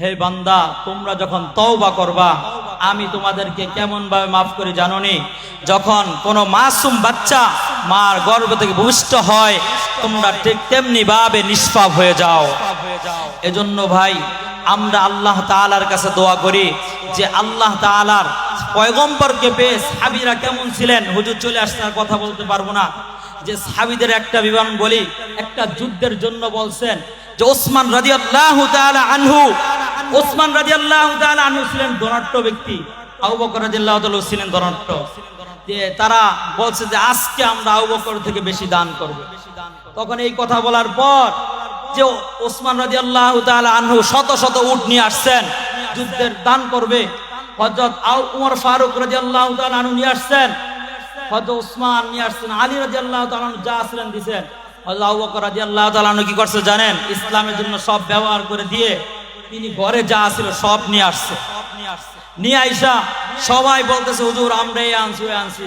হে বান্দা, তোমরা যখন তওবা করবা, আমি তোমাদেরকে কেমন ভাবে মাফ করে জানোনি? যখন কোনো মাসুম বাচ্চা মার গর্ভ থেকে ভূমিষ্ঠ হয়, তোমরা ঠিক তেমনি ভাবে নিষ্পাপ হয়ে যাও। এজন্য ভাই, আমরা আল্লাহ তাআলার কাছে দোয়া করি যে আল্লাহ তাআলার পয়গম্বরকে পেয়ে সাহাবীরা কেমন ছিলেন? হুজুর চলে আসতে কথা বলতে পারব না। যে সাবিদের একটা বিবরণ বলি, একটা যুদ্ধের জন্য বলছেন যে ওসমান রাদিয়াল্লাহু তাআলা আনহু, ওসমান রাদিয়াল্লাহু তাআলা আনহু ছিলেন ধনাঢ্য ব্যক্তি। ছিলেন ধনাঢ্য যে তারা বলছে যে আজকে আমরা আবু বকর থেকে বেশি দান করব। তখন এই কথা বলার পর যে ওসমান রাদিয়াল্লাহু তাআলা আনহু শত শত উট নিয়ে আসছেন, যুদ্ধের দান করবে। হযরত আউ, উমর ফারুক রাদিয়াল্লাহু তাআলা আনহু নিয়ে আসছেন। হযরত ওসমান নিয়ে আসছেন, আলী তাআলা আনহু যা আসলেন দিবেন আবু বকর রাদিয়াল্লাহু তাআলা কি করছে জানেন? ইসলামের জন্য সব ব্যবহার করে দিয়ে তিনি ঘরে যা ছিল সব নিয়ে আসছে। নিয়ে আইসা সবাই বলতেছে, হুজুর, আমরা এই আনছি আনছি।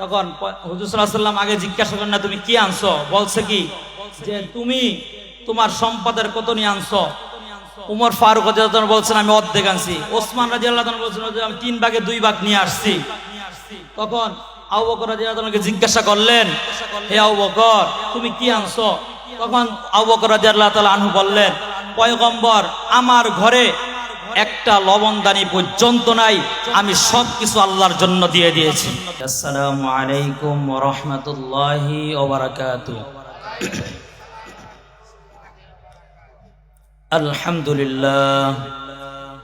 তখন হুজুর সাল্লাম আগে জিজ্ঞাসা করেন, না, তুমি কি আনছো? বলছে কি, যে তুমি তোমার সম্পদের কত নিয়ে আনছো? উমর ফারুক বলছেন, আমি অর্ধেক আনছি। ওসমান রাদিয়াল্লাহু তাআলা বলছেন আমি তিন ভাগে দুই ভাগ নিয়ে আসছি। তখন আবু বকর জিজ্ঞাসা করলেন, হে বকর, তুমি কি আনছো? তখন আবু বকর রাদিয়াল্লাহু তাআলা আনহু বললেন, পয়গম্বর, আমার ঘরে একটা লবণদানি পর্যন্ত নাই, আমি সব কিছু আল্লাহর জন্য দিয়ে দিয়েছি। আসসালামু আলাইকুম রাহমাতুল্লাহি বারাকাতুহু।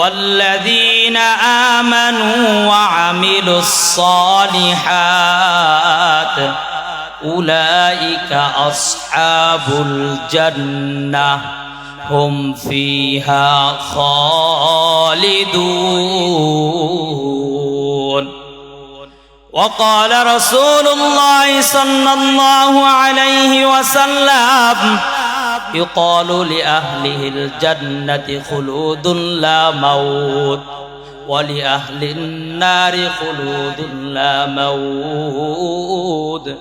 والذين آمنوا وعملوا الصالحات أولئك أصحاب الجنة هم فيها خالدون. وقال رسول الله صلى الله عليه وسلم يقال لأهله الجنة خلود لا موت ولأهل النار خلود لا موت.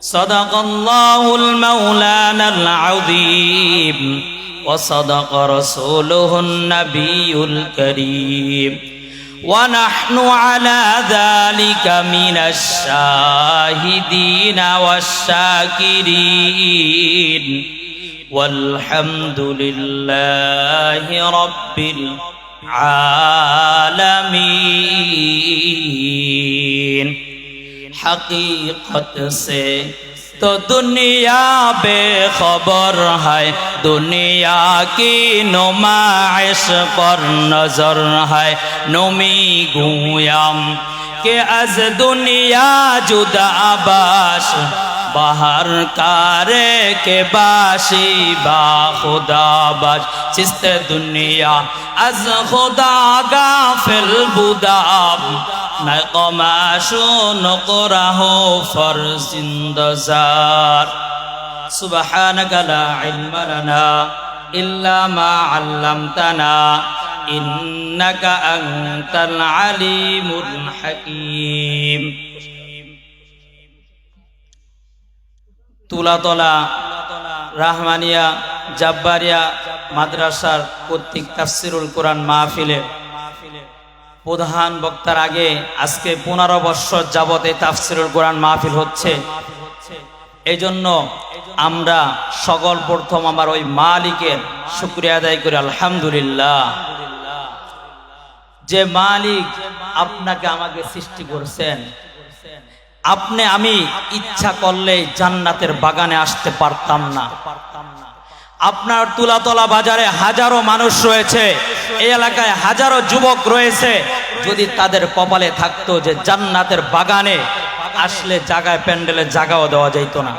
صدق الله المولانا العظيم وصدق رسوله النبي الكريم. ونحن على ذلك من الشاهدين والشاكرين. والحمد لله رب العالمين حقیقت سے تو دنیا بے خبر ہے دنیا کی نمائش پر نظر ہے نمی گویم کہ از دنیا جدا باش বাহার কারে কে বাসি বা খুদা বাস চিস্তে দুনিয়া আজ খুদা গাফিল বুদাব নাই কমাশু নকরাহ ফরজিন্দজার সুবহানাকা লা ইলমা লানা ইল্লা মা আল্লামতানা إنك أنت العليم الحكيم তুলাতলা, রাহমানিয়া, জাব্বারিয়া মাদ্রাসার কর্তৃক তাফসিরুল কোরআন মাহফিলে। প্রধান বক্তার আগে আজকে পনেরো বৎসর যাবত এই তাফসিরুল কোরআন মাহফিল হচ্ছে। এই জন্য আমরা সকল প্রথম আমার ওই মালিকের শুক্রিয়া আদায় করি, আলহামদুলিল্লাহ। যে মালিক আপনাকে আমাকে সৃষ্টি করছেন আপনি আমি ইচ্ছা করলে জান্নাতের বাগানে আসতে পারতাম না। আপনার তুলাতলা বাজারে হাজারো মানুষ রয়েছে, এই এলাকায় হাজারো যুবক রয়েছে। যদি তাদের কপালে থাকতো যে জান্নাতের বাগানে আসলে জায়গায় প্যান্ডেলে জায়গাও দেওয়া যাইত না।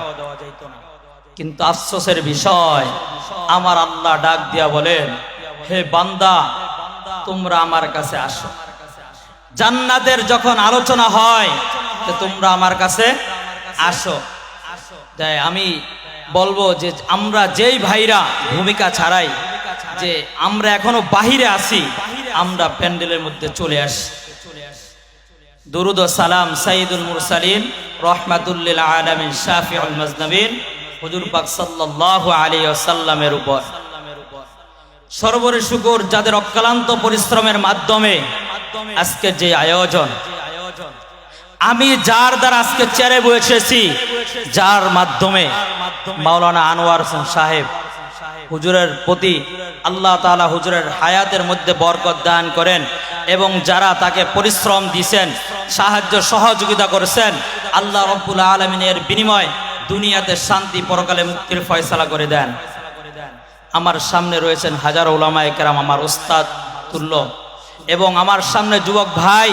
কিন্তু আফসোসের বিষয়, আমার আল্লাহ ডাক দিয়া বলেন, হে বান্দা, তোমরা আমার কাছে আসো। জান্নাতের যখন আলোচনা হয় তোমরা আমার কাছে আসো। তাই আমি বলব যে আমরা যেই ভাইরা ভূমিকা ছাড়াই, যে আমরা এখনও বাহিরে আছি, আমরা প্যান্ডেলের মধ্যে চলে আসি। দুরুদ সালাম সাইদুল মুরসালিন, রহমাতুল্লিল আলমিন, শাফিউল মজনবিন হুজুর পাক সাল্লাল্লাহু আলাইহি ওয়াসাল্লামের উপর। সর্বরে শুকর যাদের অক্লান্ত পরিশ্রমের মাধ্যমে আজকে যে আয়োজন, আমি যার দ্বারা আজকে চেয়ারে বসেছি, যার মাধ্যমে মাওলানা আনোয়ার সাহেব হুজুরের প্রতি আল্লাহ তালা হুজুরের হায়াতের মধ্যে বরকত দান করেন এবং যারা তাকে পরিশ্রম দিছেন, সাহায্য সহযোগিতা করেছেন, আল্লাহ রব্বুল আলমিনের বিনিময় দুনিয়াতে শান্তি পরকালে মুক্তির ফয়সালা করে দেন। আমার সামনে রয়েছেন হাজার ওলামায় কেরাম, আমার উস্তাদ তুল্য এবং আমার সামনে যুবক ভাই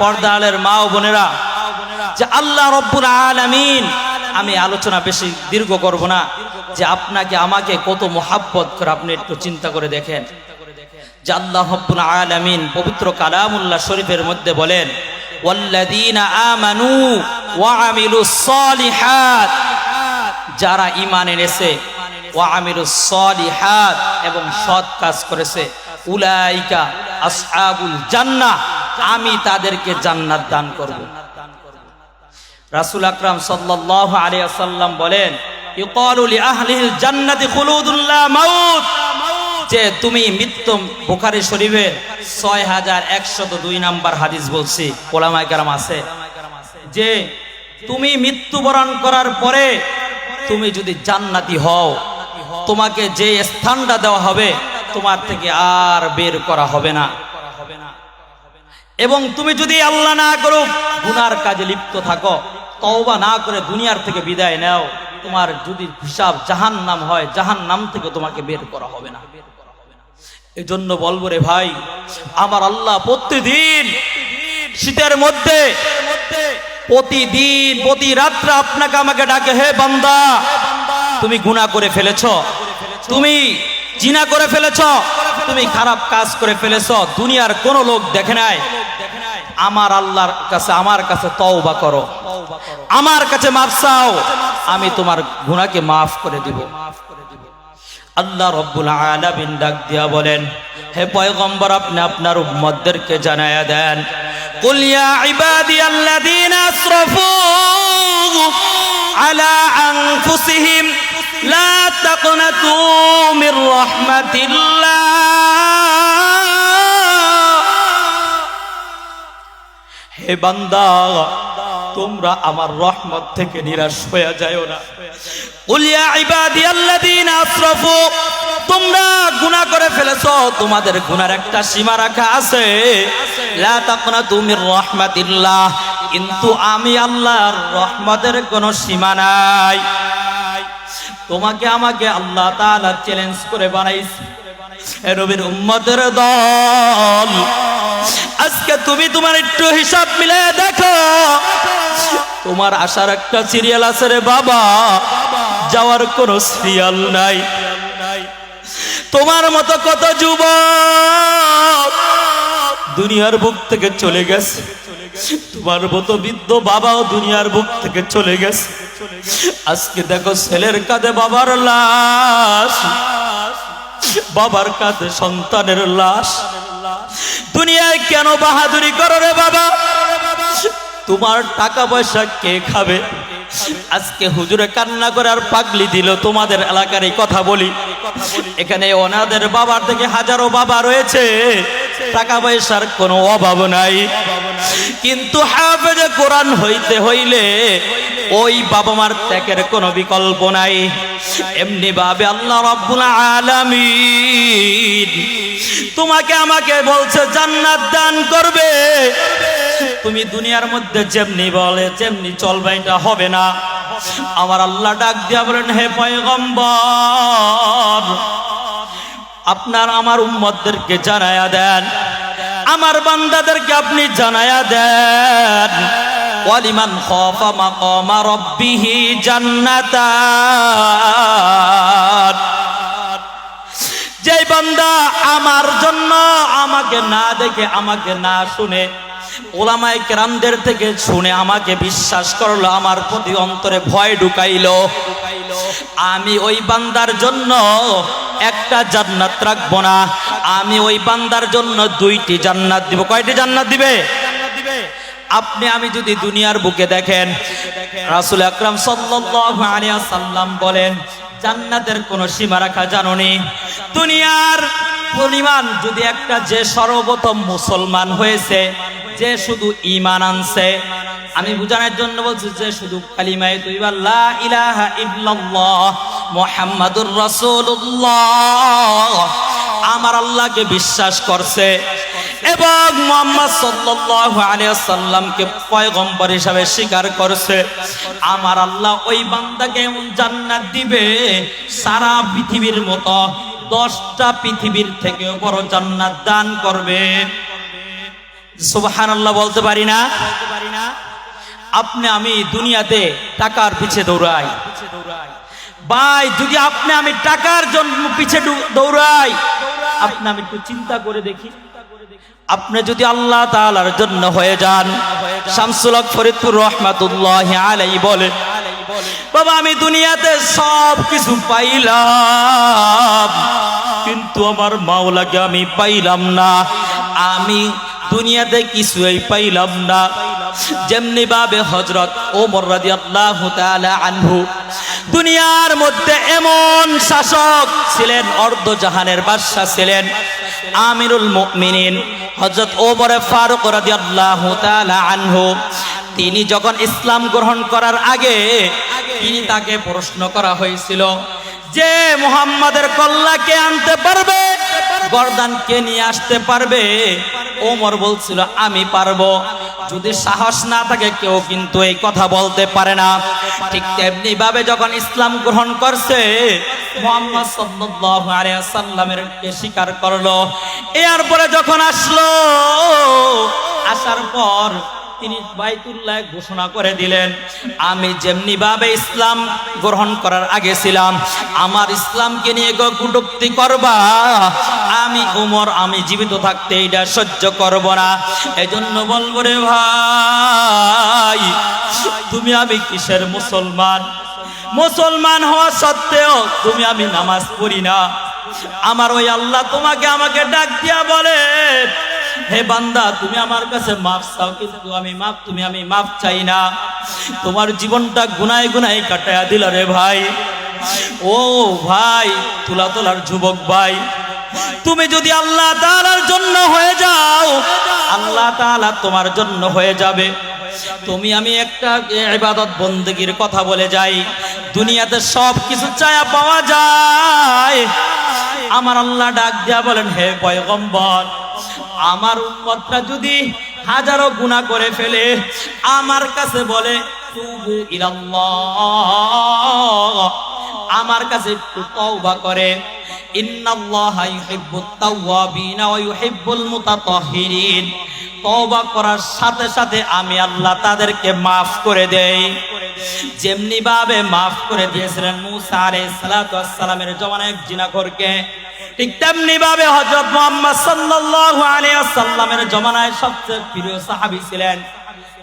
পর্দালের মা বোনেরা, যে আল্লাহ রব্বুল আলামিন, আমি আলোচনা বেশি দীর্ঘ করব না, যে আপনাকে, আমাকে কত মোহাব্বত করে আপনি একটু চিন্তা করে দেখেন। যে আল্লাহ রব্বুল আলামিন পবিত্র কালামুল্লাহ শরীফের মধ্যে বলেন, ওয়াল্লাযীনা আমানু ওয়া আমিলুস সালিহাত, যারা ঈমান এনেছে এবং সৎ কাজ করেছে। উলাইকা আমি তাদেরকে জান্নাত দান করব। রাসূল আকরাম সাল্লাল্লাহু বলেন যে তুমি মৃত্যু বুখারী শরীফের 6102 নাম্বার হাদিস বলছি কেরাম আছে। যে তুমি মৃত্যুবরণ করার পরে তুমি যদি জান্নাতি হও তোমাকে যে স্থানটা দেওয়া হবে, তোমার থেকে আর বের করা হবে না। এবং তুমি যদি আল্লাহ না করো, গুনার কাজে লিপ্ত থাকো, তওবা না করে দুনিয়ার থেকে বিদায় নাও, তোমার যদি হিসাব জাহান নাম হয় জাহান নাম থেকে তোমাকে বের করা হবে না। এই জন্য বলব রে ভাই, আমার আল্লাহ প্রতিদিন শীতের মধ্যে, প্রতিদিন, প্রতি রাত্রে আপনাকে আমাকে ডাকে, হে বান্দা তুমি গুনাহ করে ফেলেছ তুমি জিনা করে ফেলেছ তুমি খারাপ কাজ করে ফেলেছ দুনিয়ার কোন লোক দেখে নাই আমার আল্লাহর কাছে আমার কাছে তওবা করো আমার কাছে মাফ চাও আমি তোমার গুনাহকে মাফ করে দিব আল্লাহ রব্বুল আলামিন ডাক দিয়া বলেন হে পয়গম্বর আপনি আপনার উম্মতদেরকে জানায়া দেন قل يا عبادي الذين اسرفوا على انفسهم لا تقنطوا من رحمة الله হে বান্দা তোমরা আমার রহমত থেকে নিরাশ হয়ে যাও না উলিয়া ইবাদি আল্লাযীনা আসরাফু তোমরা গুনাহ করে ফেলেছো তোমাদের গুনার একটা সীমা রাখা আছে লা তাকনাতু মির রাহমাতিল্লাহ কিন্তু আমি আল্লাহর রহমতের কোনো সীমা নাই তোমাকে আমাকে আল্লাহ তাআলা চ্যালেঞ্জ করে বানাইছে। রবির উম্মতের দল, আজকে তুমি তোমার একটু হিসাব মিলে দেখো। তোমার আসার একটা সিরিয়াল আছে রে বাবা, যাওয়ার কোনো সিরিয়াল নাই। তোমার মতো কত যুবক দুনিয়ার বুক থেকে চলে গেছে। তোমার মতো বৃদ্ধ বাবাও দুনিয়ার বুক থেকে চলে গেছে। আজকে দেখো ছেলের কাঁধে বাবার লাশ। বাবার কাঁধে সন্তানের লাশ। দুনিয়ায় কেন বাহাদুরি করো রে বাবা? তোমার টাকা পয়সা কে খাবে? আজকে হুজুরে কান্না করে আর পাগলি দিল তোমাদের এলাকার এই কথা বলি। এখানে ওনাদের বাবার থেকে হাজারো বাবা রয়েছে। টাকা পয়সার কোনো অভাব নাই। কিন্তু হাফেজে কোরআন হইতে হইলে ওই বাবা মার ত্যাগের কোনো বিকল্প নাই। এমনি ভাবে আল্লাহ রাব্বুল আলামিন তোমাকে আমাকে বলছে, জান্নাত দান করবে। তুমি দুনিয়ার মধ্যে যেমনি বলে যেমনি চলবে, এটা হবে না। আমার আল্লাহ ডাক দিয়া বলেন, হে পয়গম্বর আপনার আমার উম্মতদেরকে জানায়া দেন। আমার বান্দাদেরকে আপনি জানায়া দেন। ওয়ালিমান খাফা মাকামা রাব্বিহি জান্নাতান। যে বান্দা আমার জন্য আমাকে না দেখে আমাকে না শুনে ওলামায় কেরামদের থেকে শুনে আমাকে বিশ্বাস করল, আমার প্রতি অন্তরে ভয় ঢুকাইলো। আমি ওই বান্দার জন্য একটা জান্নাত রাখব না। আমি ওই বান্দার জন্য দুইটি জান্নাত দিব। কয়টি জান্নাত দিবে? আপনি, আমি যদি দুনিয়ার বুকে দেখেন, রাসুল আকরাম সাল্লাম বলেন, জান্নাতের কোনো সীমা রাখা জানোনি। দুনিয়ার পরিমাণ যদি একটা যে সর্বপ্রথম মুসলমান হয়েছে, যে শুধু ইমান আনছে, আমি বুঝানোর জন্য বলছি যে শুধু কালিমায় তুইবা লা রাসূলুল্লাহ। আমার আল্লাহকে বিশ্বাস করছে এবং মোহাম্মদ সাল্লাল্লাহু সাল্লামকে পয়গম্বর হিসাবে স্বীকার করছে। আমার আল্লাহ ওই বান্দাকে জান্নাত দিবে সারা পৃথিবীর মতো। দশটা পৃথিবীর থেকে বড় জান্নাত দান করবে। সুবহানাল্লাহ বলতে পারি না? আপনি আমি দুনিয়াতে টাকার পিছে দৌড়াই। ভাই, যদি আপনি আমি টাকার জন্য পিছে দৌড়াই, আপনি আমি একটু চিন্তা করে দেখি। আপনি যদি আল্লাহ তাআলার জন্য হয়ে যান, শামসুল ফরিদপুর রহমাতুল্লাহ আলাই বলে বাবা, আমি দুনিয়াতে সব কিছু পাইলাম, কিন্তু আমার মাওলাকে আমি পাইলাম না। আমি দুনিয়াতে কিছুই পাইলাম না। যেমনি ভাবে হজরত ওমর রাদিয়াল্লাহু তাআলা আনহু, দুনিয়ার মধ্যে এমন শাসক ছিলেন অর্ধ জাহানের বাদশা ছিলেন, আমিরুল মুমিনিন হজরত ওমর ফারুক রাদিয়াল্লাহু তাআলা আনহু। তিনি যখন ইসলাম গ্রহণ করার আগে তিনি তাকে প্রশ্ন করা হয়েছিল যে মুহাম্মাদের কল্লাকে আনতে পারবে? গর্দানকে নিয়ে আসতে পারবে? ওমর বলছিল আমি পারব। যদি সাহস না থাকে কেউ কিন্তু এই কথা বলতে পারে না। ঠিক তেমনি ভাবে যখন ইসলাম গ্রহণ করছে মোহাম্মদ সাল্লাল্লাহু আলাইহি সাল্লামের কে স্বীকার করল। এরপরে যখন আসলো আসার পর তিনি বাইতুল্লাহ ঘোষণা করে দিলেন, আমি যেমনি ভাবে ইসলাম গ্রহণ করার আগে ছিলাম, আমার ইসলামকে নিয়ে কুটুক্তি করবা। আমি উমর, আমি জীবিত থাকতে এটা সহ্য করব না। এজন্য বলব রে ভাই, তুমি আমি কিসের মুসলমান? মুসলমান হওয়া সত্ত্বেও তুমি আমি নামাজ পড়ি না। আমার ওই আল্লাহ তোমাকে আমাকে ডাক দিয়া বলে হে বান্দা, তুমি আমার কাছে মাফ চাও, কিন্তু আমি মাফ, তুমি আমি মাফ চাই না। তোমার জীবনটা গুনায় গুনায় কাটায়া দিল রে ভাই। ও ভাই তুলা তোলার যুবক ভাই, তুমি যদি আল্লাহ তাআলার জন্য হয়ে যাও, আল্লাহ তাআলা তোমার জন্য হয়ে যাবে। তুমি আমি একটা ইবাদত বন্দেগীর কথা বলে যাই, দুনিয়াতে সব কিছু চায়া পাওয়া যায়। আমার আল্লাহ ডাক দিয়া বলেন, হে পয়গম্বর আমার উম্মতটা যদি হাজারো গুণা করে ফেলে আমার কাছে বলে আমার কাছে একটু তওবা করে ইন্নাল্লাহা ইউহিব্বুত তাওয়াবিনা ওয়া ইউহিব্বুল মুতাতাহহিরিন তওবা করার সাথে সাথে আমি আল্লাহ তাদেরকে মাফ করে দেই। যেমনি ভাবে মাফ করে দিয়েছিলেন মুসা আলাইহিস সালাতু ওয়াস সালামের জমানায় জিনাখোরকে, ঠিক তেমনি ভাবে হযরত মুহাম্মদ সাল্লাল্লাহু আলাইহি ওয়াসাল্লামের জমানায় সবচেয়ে প্রিয় সাহাবী ছিলেন।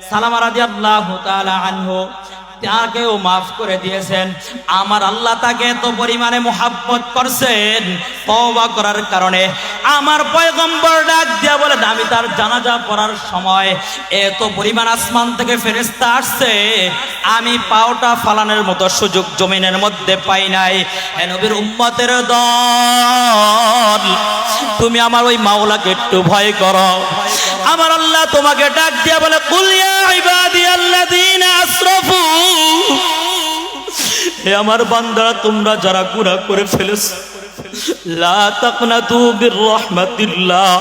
সালামা রাদিয়াল্লাহু তাআলা আনহু, তাকেও মাফ করে দিয়েছেন। আমার আল্লাহ তাকে এত পরিমাণে মোহাব্বত করছেন, তওবা করার কারণে। আমার পয়গম্বর ডাক দিয়া বলে, আমি তার জানাজা পড়ার সময় এত পরিমাণ আসমান থেকে ফেরেস্তা আসছে, আমি পাওটা ফালানোর মতো সুযোগ জমিনের মধ্যে পাই নাই। নবীর উম্মতের দল, তুমি আমার ওই মাওলাকে একটু ভয় করো। আমার আল্লাহ তোমাকে ডাক দিয়া বলে কুলিয়া ইবাদি আল্লাযীনা আসরাফু। হে আমার বান্দারা, তোমরা যারা গুনাহ করে ফেলেছো, লা তাকনাতু বির রাহমাতিল্লাহ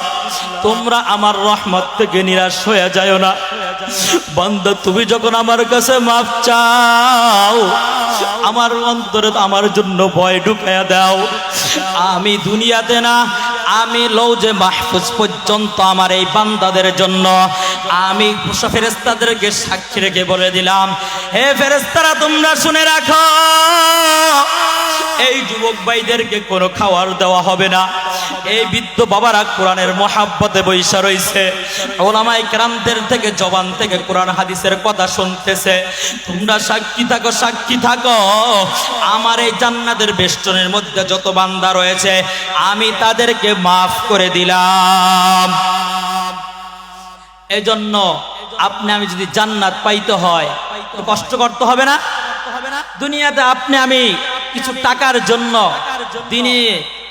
তোমরা আমার রহমত থেকে নিরাশ হয়ে যায় না। বান্দা, তুমি যখন আমার কাছে মাফ চাও, আমার অন্তরে আমার জন্য ভয় ঢুকাইয়া দাও। আমি দুনিয়াতে না আমি লৌজে মাহফুজ পর্যন্ত আমার এই বান্দাদের জন্য আমি ফেরেস্তাদেরকে সাক্ষী রেখে বলে দিলাম, হে ফেরেস্তারা তোমরা শুনে রাখো এই যুবক ভাইদেরকে কোনো খাওয়ার দেওয়া হবে না। এই বৃদ্ধ বাবারা কোরআনের মহাব্বতে বৈশা রইছে। ওলামাই ক্রান্তের থেকে জবান থেকে কোরআন হাদিসের কথা শুনতেছে। তোমরা সাক্ষী থাকো সাক্ষী থাকো। আমার এই জান্নাতের বেষ্টনের মধ্যে যত বান্দা রয়েছে, আমি তাদেরকে মাফ করে দিলাম। এজন্য আপনি আমি যদি জান্নাত পাইতে হয়, তো কষ্ট করতে হবে না? দুনিয়াতে আপনি আমি কিছু টাকার জন্য দিনে,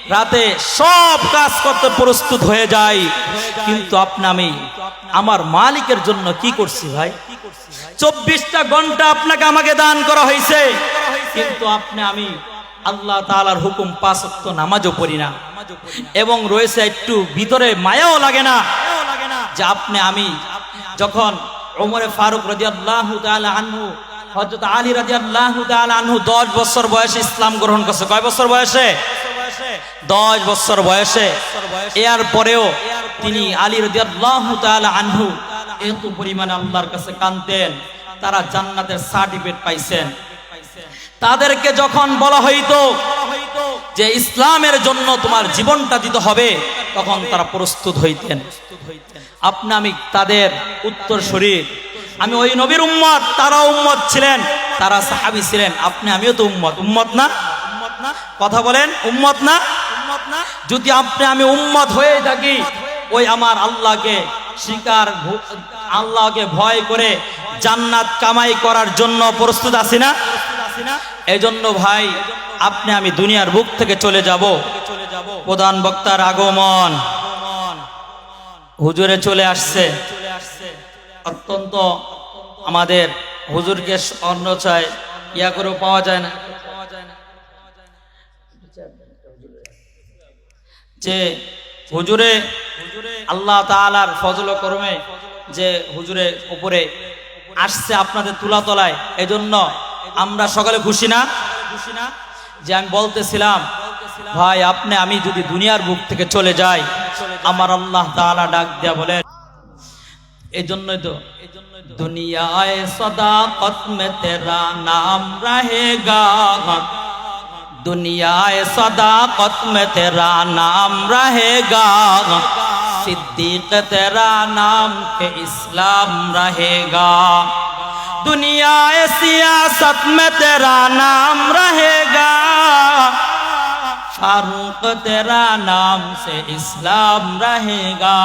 রাতে সব কাজ করতে প্রস্তুত হয়ে যায় কিন্তু আপনি আমি, আমার মালিকের জন্য কি করছি ভাই? চব্বিশটা ঘণ্টা আপনাকে আমাকে দান করা হয়েছে। কিন্তু আপনি আমি, আল্লাহ তালার হুকুম পাঁচ ওয়াক্ত নামাজও পড়ি না। এবং রয়েছে একটু ভিতরে মায়াও লাগে না। যে আপনি আমি, যখন ওমরে ফারুক রাদিয়াল্লাহু তাআলা আনহু হযরত আলী রাদিয়াল্লাহু তাআলা আনহু 10 বছর বয়সে ইসলাম গ্রহণ করছে। কয় বছর বয়সে? 10 বছর বয়সে। এর পরেও তিনি আলী রাদিয়াল্লাহু তাআলা আনহু এত পরিমাণে আল্লাহর কাছে কাঁদতেন, তারা জান্নাতের সার্টিফিকেট পাইছেন। তাদেরকে যখন বলা হইতো যে ইসলামের জন্য তোমার জীবনটা দিতে হবে, তখন তারা প্রস্তুত হইতেন। আপনি আমি তাদের উত্তর শরীর আমি ওই নবীর উম্মত তারা উম্মত ছিলেন তারা সাহাবি ছিলেন। আপনি আমিও তো উম্মত। উম্মত না? কথা বলেন উম্মত না? যদি আপনি আমি উম্মত হয়ে থাকি ওই আমার আল্লাহকে শিকার আল্লাহকে ভয় করে জান্নাত কামাই করার জন্য প্রস্তুত আছি না? এই জন্য ভাই আপনি আমি দুনিয়ার বুক থেকে চলে যাব। প্রধান বক্তার আগমন। হুজুরে চলে আসছে। অত্যন্ত আমাদের হুজুরকে অন্য চায় ইয়া করেও পাওয়া যায় না। যে হুজুরে আল্লাহ তালার ফজল করমে যে হুজুরে উপরে আসছে আপনাদের তুলা তলায় এজন্য আমরা সকালে খুশি না খুশি না? যে আমি বলতেছিলাম, ভাই, আপনি, আমি যদি দুনিয়ার বুক থেকে চলে যাই, আমার আল্লাহ তাআলা ডাক দেয়া বলেন এই জন্যই তো দুনিয়ায় সদাকত মে তেরা নাম রহেগা दुनियाए सदाकत में तेरा नाम रहेगा सिद्दीक तेरा नाम के इस्लाम रहेगा दुनियाए सियासत में तेरा नाम रहेगा फारूक तेरा नाम से इस्लाम रहेगा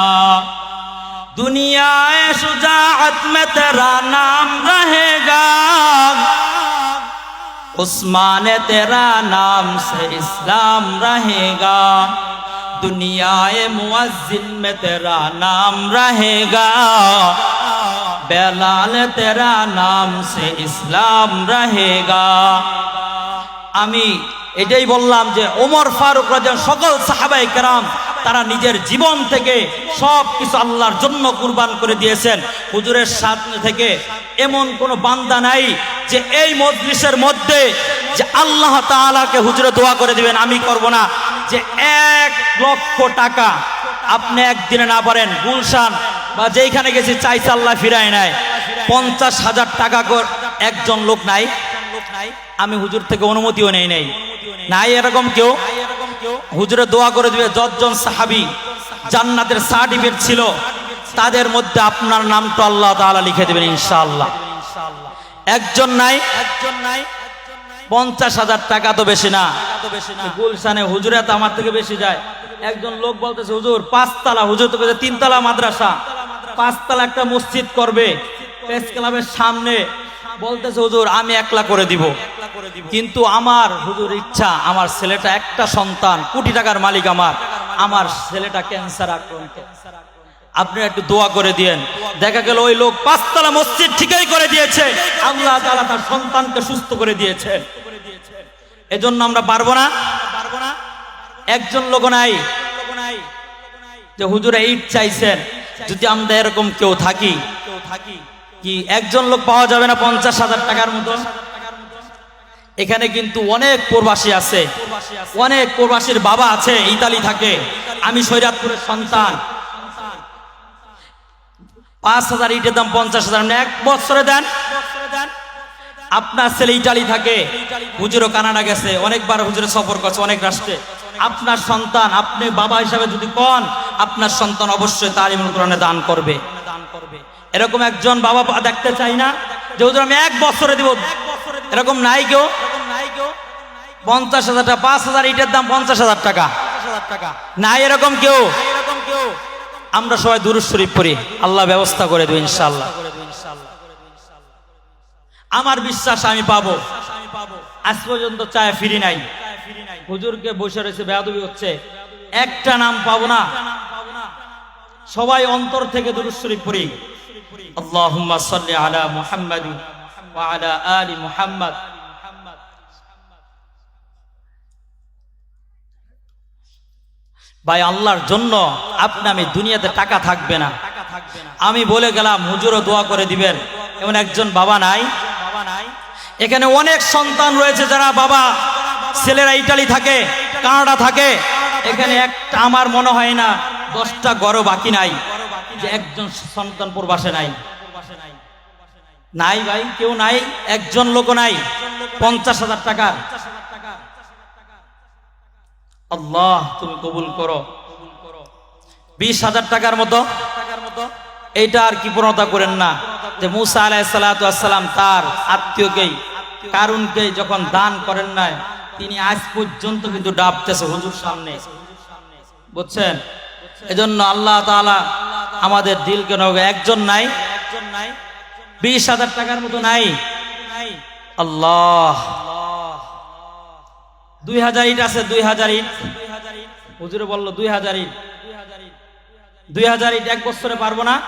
दुनियाए शुजाअत में तेरा नाम रहेगा। उस्मान, तेरा नाम से इस्लाम रहेगा। दुनियाए मुअज्जिन में तेरा नाम रहेगा। बेलाल, तेरा नाम से इस्लाम रहेगा। আমি এটাই বললাম যে ওমর ফারুক রাজার সকল সাহাবাই কেরাম, তারা নিজের জীবন থেকে সব কিছু আল্লাহর জন্য কুরবান করে দিয়েছেন। হুজুরের সামনে থেকে এমন কোনো বান্দা নাই যে এই মজলিসের মধ্যে যে আল্লাহ তাআলাকে হুজুরে দোয়া করে দিবেন, আমি করব না। যে এক লক্ষ টাকা আপনি একদিনে না পারেন, গুলশান বা যেইখানে গেছি, চাইছে আল্লাহ ফিরায় নেয়। পঞ্চাশ হাজার টাকা একজন লোক নাই। আমি হুজুর থেকে অনুমতিও নেই নাই। নাই এরকম কেউ? হুজুরে দোয়া করে দিবে, যতজন সাহাবি জান্নাতের সার্টিফিকেট ছিল, তাদের মধ্যে আপনার নামটা আল্লাহ তাআলা লিখে দেবেন ইনশাআল্লাহ। একজন নাই একজন নাই পঞ্চাশ হাজার টাকা তো বেশি না। গুলশানে হুজুরে তো আমার থেকে বেশি যায়। একজন লোক বলতেছে, হুজুর, পাঁচতলা। হুজুর তো তিনতলা মাদ্রাসা। পাঁচতলা একটা মসজিদ করবে, প্রেস ক্লাবের সামনে। বলতেছে, হুজুর, আমি একলা করে দিব। কিন্তু আমার হুজুর ইচ্ছা, আমার ছেলেটা একটা সন্তান, কোটি টাকার মালিক আমার আমার ছেলেটা ক্যান্সার আক্রান্ত। আপনি একটু দোয়া করে দিয়েন। দেখা গেল ওই লোক পাঁচতলা মসজিদ ঠিকই করে দিয়েছে। আল্লাহ তাআলা তার সন্তানকে সুস্থ করে দিয়েছে। এজন্য আমরা পারব না? পারব না একজন লোক নাই যে হুজুরে ইট চাইছেন। যদি আমরা এরকম কেউ থাকি কেউ থাকি কি একজন লোক পাওয়া যাবে না পঞ্চাশ হাজার টাকার মতো? এখানে কিন্তু অনেক প্রবাসী আছে। অনেক প্রবাসীর বাবা আছে, ইতালি থাকে। আমি সৈরাতপুরের সন্তান। পাঁচ হাজার ইটের দাম পঞ্চাশ হাজার। এক বছরে দেন। আপনার ছেলে ইটালি থাকে। হুজুরও কানাডা গেছে। অনেকবার হুজুরে সফর করছে, অনেক রাষ্ট্রে। আপনার সন্তান, আপনি বাবা হিসাবে যদি কন আপনার সন্তান অবশ্যই তালিমুল কোরআনে দান করবে। এরকম একজন বাবা দেখতে চাই না। যে হুজুর আমি এক বছরে দিব, এরকম নাই কেউ। পঞ্চাশ হাজার টাকা, পাঁচ হাজার, ইটের দাম পঞ্চাশ হাজার টাকা। নাই এরকম কেউ। আমরা সবাই দুরুদ শরীফ পড়ি। আল্লাহ ব্যবস্থা করে দেবে ইনশাল্লাহ আমার বিশ্বাস আমি পাবো। আজ পর্যন্ত চায় ফিরি নাই। হুজুরকে বসে রয়েছে, বেয়াদবি হচ্ছে। একটা নাম পাবো না। সবাই অন্তর থেকে দুরুদ শরীফ পড়ি। সাল্লি আলা মুহাম্মাদ ওয়া আলা আলি মুহাম্মাদ। ভাই, আল্লাহর জন্য আপনি আমি দুনিয়াতে টাকা থাকবে না। আমি বলে গেলাম, হুজুরও দোয়া করে দিবেন। এমন একজন বাবা নাই। বাবা নাই এখানে অনেক সন্তান রয়েছে যারা বাবা, ছেলেরা ইটালি থাকে, কানাডা থাকে। এখানে একটা আমার মনে হয় না, দশটা গড় বাকি নাই। যে একজন সন্তান প্রবাসে নাই। নাই ভাই, কেউ নাই, একজন লোক নাই। পঞ্চাশ হাজার টাকা আল্লাহ, তুমি কবুল করো। বিশ হাজার টাকার মতো। এইটা আর কি পূর্ণতা করেন না। যে মুসা আলাহ সালাম তার আত্মীয়কেই কারুনকে যখন দান করেন নাই, তিনি আজ পর্যন্ত কিন্তু ডাবতেছে হুজুর সামনে। বুঝছেন? এজন্য আল্লাহ তাআলা আমাদের দিলকে নগে, একজন নাই। একজন নাই বিশ হাজার টাকার মতো নাই। আল্লাহ। দুই হাজার ইট আছে, দুই হাজার ইট। হুজুরে বলল, দুই হাজার ইট। দুই হাজার ইট এক বছরে পারব না।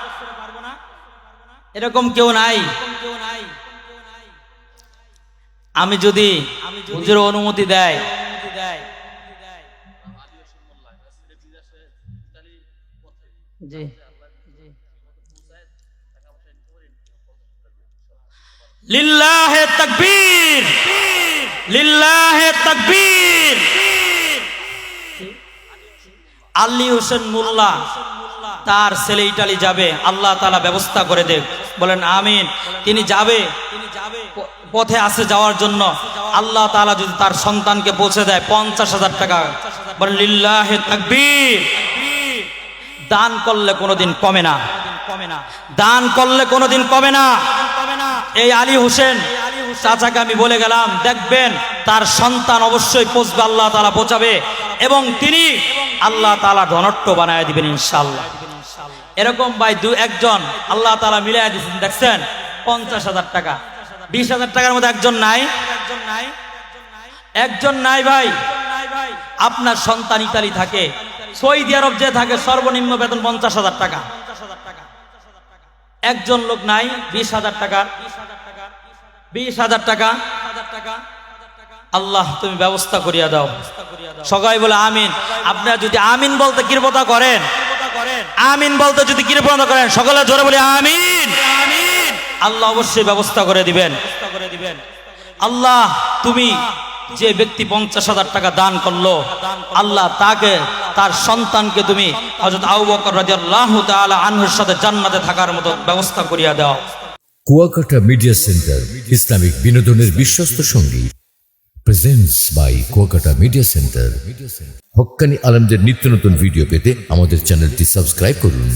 এরকম কেউ নাই। আমি যদি হুজুর অনুমতি দেয়। জি। লিল্লাহে তাকবীর। লিল্লাহে তাকবীর। আলী হোসেন মোল্লা, তার ছেলে ইটালি যাবে, আল্লাহ তালা ব্যবস্থা করে দেখ। বলেন, আমিন। তিনি যাবে, পথে আসে যাওয়ার জন্য। আল্লাহ তালা যদি তার সন্তানকে পৌঁছে দেয়, পঞ্চাশ হাজার টাকা। বলেন, লিল্লাহে তাকবীর। দান করলে কোনোদিন কমে না কমে না। দান করলে কোনোদিন কমে না। এই আলী হোসেন, চাচাকে আমি বলে গেলাম, দেখবেন তার সন্তান অবশ্যই পৌঁছবে, আল্লাহ তালা পৌঁছাবে এবং তিনি আল্লাহ তালা ধনট্ট বানায় দিবেন ইনশাল্লাহ এরকম ভাই দু একজন আল্লাহ তালা মিলাই দিচ্ছেন দেখছেন? পঞ্চাশ হাজার টাকা। বিশ হাজার টাকার মধ্যে একজন নাই একজন নাই? একজন নাই ভাই। আপনার সন্তান ইতালি থাকে, সৌদি আরব যে থাকে, সর্বনিম্ন বেতন পঞ্চাশ হাজার টাকা। একজন লোক নাই, বিশ হাজার টাকা। বিশ হাজার টাকা। আল্লাহ, তুমি ব্যবস্থা করিয়া দাও। সবাই বলে আমিন। আপনারা যদি আমিন বলতে কৃপতা করেন, আমিন বলতে যদি কৃপতা করেন, সকলে জোরে বলে আমিন। আল্লাহ অবশ্যই ব্যবস্থা করে দিবেন। আল্লাহ, তুমি যে ব্যক্তি পঞ্চাশ হাজার টাকা দান করল, আল্লাহ তাকে, তার সন্তানকে তুমি হজরত আবু বকর রাদিয়াল্লাহু তাআলা আনহুর সাথে জান্নাতে থাকার মতো ব্যবস্থা করিয়া দাও। কুয়াকাটা মিডিয়া সেন্টার, ইসলামিক বিনোদনের বিশ্বস্ত সঙ্গী। Presents by Kuakata media centre. হক্কানি আলমদের নিত্য নতুন ভিডিও পেতে আমাদের চ্যানেলটি সাবস্ক্রাইব করুন।